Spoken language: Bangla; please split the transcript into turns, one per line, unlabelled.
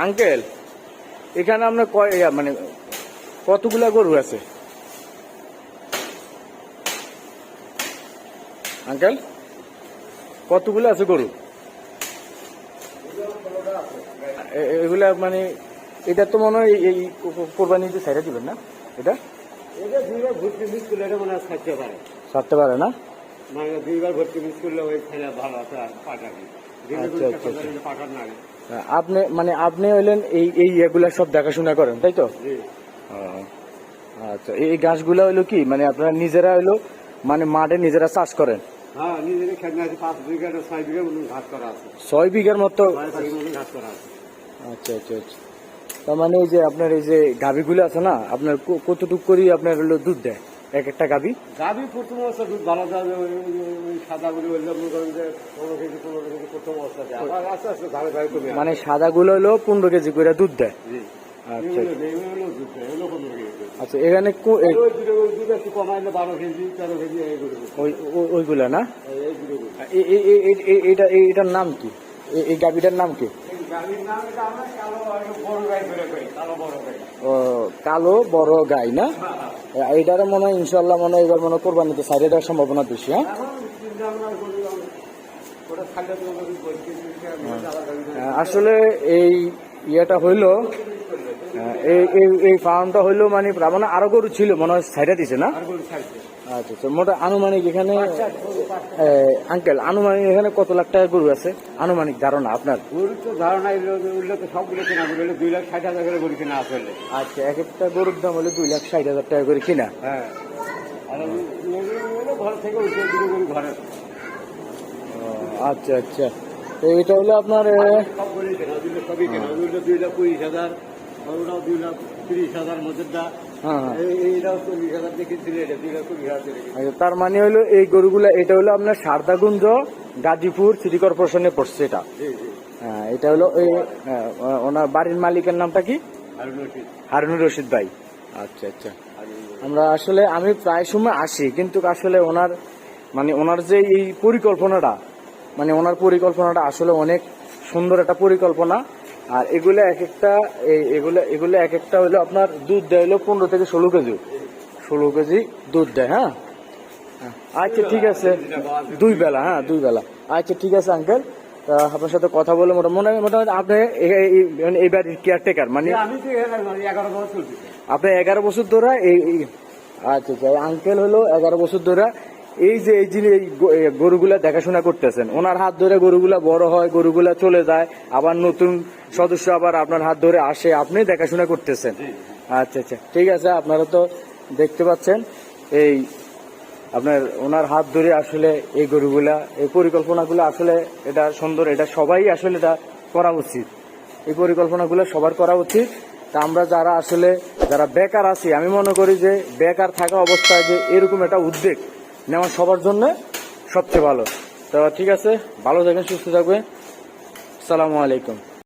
আঙ্কেল এখানে আপনার কয় মানে কতগুলা গরু আছে? আঙ্কেল কতগুলো আছে গরু? এগুলা মানে এটা তো মনে হয় এই- কোরবানিতে ছেড়ে দিবেন না? এটা?
থাকতে পারে।
না?
মানে দুইবার ভর্তি মিস করলে ওই খেলা ভালো আছে আর পাঠাবি
আচ্ছা, আচ্ছা, আচ্ছা।
না
আপনি মানে আপনি হইলেন এই এই এগুলা সব দেখাশোনা করেন তাই তো? আচ্ছা এই গাছগুলা হইল কি? মানে আপনারা নিজেরা হইল মানে মাঠে নিজেরা চাষ করেন?
হ্যাঁ ছয়
বিঘার মতো? আচ্ছা আচ্ছা আচ্ছা। তার মানে এই যে আপনার এই যে গাভিগুলো আছে না আপনার কতটুক করি আপনার হলো দুধ দেয়? এক একটা গাভি
গাভি প্রথম অবস্থা দুধ ভালো যাবে সাদাগুলি পনেরো কেজি পনেরো কেজি প্রথম অবস্থাতে আবার আস্তে আস্তে ধারে ধারে কমে
মানে সাদাগুলো হলো পনেরো কেজি করে দুধ দেয়? আচ্ছা। আচ্ছা এখানে ওইগুলা না? এটার নাম কি? এই নাম কি?
কালো বড় গাই।
ও, কালো বড় না? এইটারও মনে হয় ইনশাল্লাহ মনে হয় এবার মনে হয় কোরবানিতে সাইডে দেওয়ার সম্ভাবনা বেশি হ্যাঁ। আহ, আসলে এই ইয়েটা হইল এই এই- এই ফার্মটা হইল মানে মানে আরও গরু ছিল মনে হয় সাইডে দিছে না। আচ্ছা আচ্ছা। মোটা আনুমানিক এখানে আঙ্কেল আনুমানিক এখানে কত লাখ টাকা গরু আছে? আনুমানিক ধারণা আপনার?
গরুর তো ধারণা উঠলে তো সবগুলো কেনা গরু হলে দুই লাখ ষাট হাজার করে গরু কেনা আসলে
আচ্ছা এক একটা গরুর দাম হলো দুই লাখ ষাট হাজার টাকা করে কিনা।
হ্যাঁ। ঘর থেকে উঠে গরু ঘরে।
আচ্ছা আচ্ছা। তো এটা হলো আপনার আহ,
কেনা দুই লাখ সবই দুই লাখ পঁচিশ হাজার দুই লাখ তিরিশ হাজার মধ্যেটা
হ্যাঁ। আচ্ছা, তার মানে হলো এই গরুগুলা এটা হলো আপনার সারদাগুঞ্জ গাজীপুর সিটি কর্পোরেশনে পড়ছে এটা। হ্যাঁ এটা হলো হ্যাঁ, ওনার বাড়ির মালিকের নামটা কি? হারুনুর রশিদ ভাই। আচ্ছা আচ্ছা। আমরা আসলে আমি প্রায় সময় আসি কিন্তু আসলে ওনার মানে ওনার যে এই পরিকল্পনাটা মানে ওনার পরিকল্পনাটা আসলে অনেক সুন্দর একটা পরিকল্পনা। আর এগুলো এক একটা এই- এগুলো এগুলো এক একটা হলো আপনার দুধ দেয় হলো পনেরো থেকে ষোলো কেজি। ষোলো কেজি দুধ দেয় হ্যাঁ? আচ্ছা ঠিক আছে। দুই বেলা হ্যাঁ দুই বেলা। আচ্ছা ঠিক আছে আঙ্কেল। আপনার সাথে কথা বলে মোটামুটি মোটামুটি আপনি এই- মানে এই বাড়ির কেয়ারটেকার মানে
বছর
আপনি এগারো বছর ধরে এই- আচ্ছা আচ্ছা আঙ্কেল হলো এগারো বছর ধরে এই যে এই জিনিস এই গরুগুলা দেখাশোনা করতেছেন ওনার হাত ধরে গরুগুলা বড় হয় গরুগুলা চলে যায় আবার নতুন সদস্য আবার আপনার হাত ধরে আসে আপনি দেখাশোনা করতেছেন। আচ্ছা আচ্ছা ঠিক আছে আপনারা তো দেখতে পাচ্ছেন এই আপনার ওনার হাত ধরে আসলে এই গরুগুলা এই পরিকল্পনাগুলো আসলে এটা সুন্দর এটা সবাই আসলে এটা করা উচিত। এই পরিকল্পনাগুলো সবার করা উচিত। তা আমরা যারা আসলে যারা বেকার আছি আমি মনে করি যে বেকার থাকা অবস্থায় যে এরকম একটা উদ্যোগ নেওয়া সবার জন্য সবচেয়ে ভালো। তো ঠিক আছে ভালো থাকবেন সুস্থ থাকবেন। সালামু আলাইকুম।